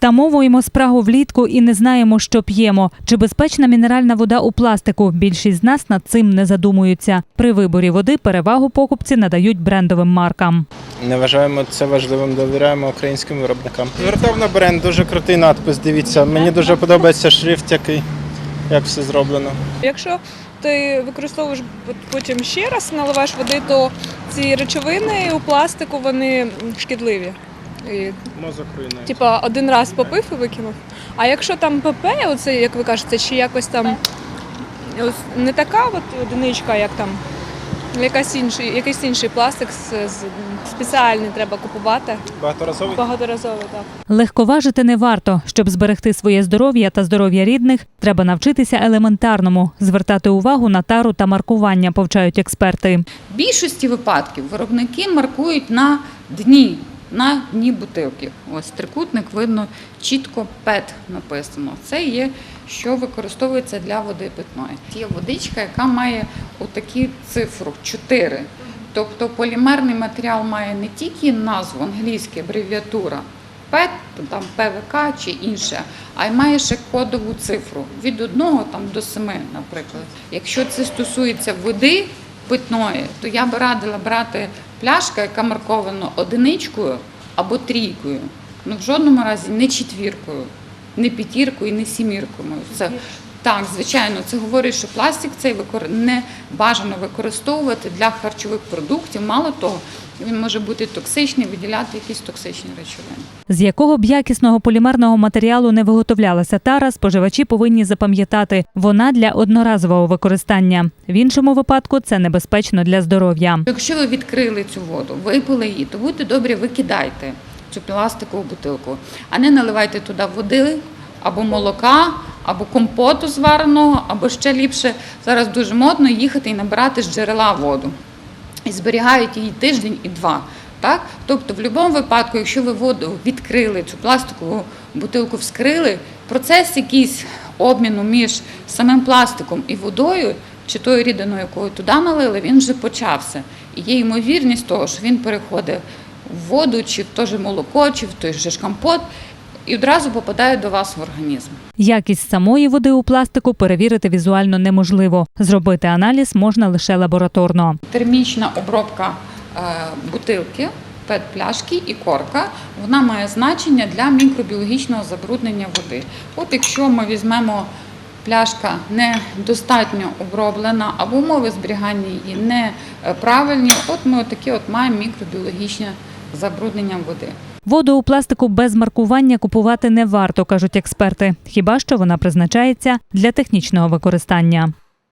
Втамовуємо спрагу влітку і не знаємо, що п'ємо. Чи безпечна мінеральна вода у пластику? Більшість з нас над цим не задумуються. При виборі води перевагу покупці надають брендовим маркам. Не вважаємо це важливим, довіряємо українським виробникам. Звертав на бренд, дуже крутий надпис. Дивіться, мені дуже подобається шрифт, який як все зроблено. Якщо ти використовуєш потім ще раз наливаєш води, то ці речовини у пластику вони шкідливі. І, Мозок руйнує. типа один раз попив і викинув. А якщо там ПП, оце як ви кажете, чи якось там ось не така от одиничка, як там. Якась інший, якийсь інший пластик з, з- спеціальний треба купувати Багаторазовий. багаторазово. Так. Легковажити не варто. Щоб зберегти своє здоров'я та здоров'я рідних, треба навчитися елементарному звертати увагу на тару та маркування, повчають експерти. В більшості випадків виробники маркують на дні, на дні бутилки. Ось трикутник видно чітко ПЕТ написано. Це є, що використовується для води питної. Є водичка, яка має отакі цифру 4. Тобто полімерний матеріал має не тільки назву англійська абревіатура ПЕТ, там ПВК чи інше, а й має ще кодову цифру від 1 там, до 7, наприклад. Якщо це стосується води питної, то я би радила брати пляшка, яка маркована одиничкою або трійкою. Ну в жодному разі не четвіркою, не п'ятіркою, не сіміркою. Це так, звичайно, це говорить, що пластик цей не бажано використовувати для харчових продуктів. Мало того, він може бути токсичний, виділяти якісь токсичні речовини. З якого б якісного полімерного матеріалу не виготовлялася тара, споживачі повинні запам'ятати, вона для одноразового використання. В іншому випадку це небезпечно для здоров'я. Якщо ви відкрили цю воду, випили її, то будьте добрі, викидайте цю пластикову бутилку, а не наливайте туди води або молока, або компоту звареного, або ще ліпше зараз дуже модно їхати і набирати з джерела воду. І зберігають її тиждень і два. Так? Тобто, в будь-якому випадку, якщо ви воду відкрили, цю пластикову бутилку вскрили, процес якийсь обміну між самим пластиком і водою, чи тою рідиною, якою туди налили, він вже почався. І є ймовірність того, що він переходить в воду, чи в те же молоко, чи в той же ж компот, і одразу попадає до вас в організм. Якість самої води у пластику перевірити візуально неможливо. Зробити аналіз можна лише лабораторно. термічна обробка е, бутилки, пет-пляшки і корка, вона має значення для мікробіологічного забруднення води. От якщо ми візьмемо пляшка недостатньо оброблена або умови зберігання її неправильні, от ми отакі от маємо мікробіологічне забруднення води. Воду у пластику без маркування купувати не варто, кажуть експерти, хіба що вона призначається для технічного використання.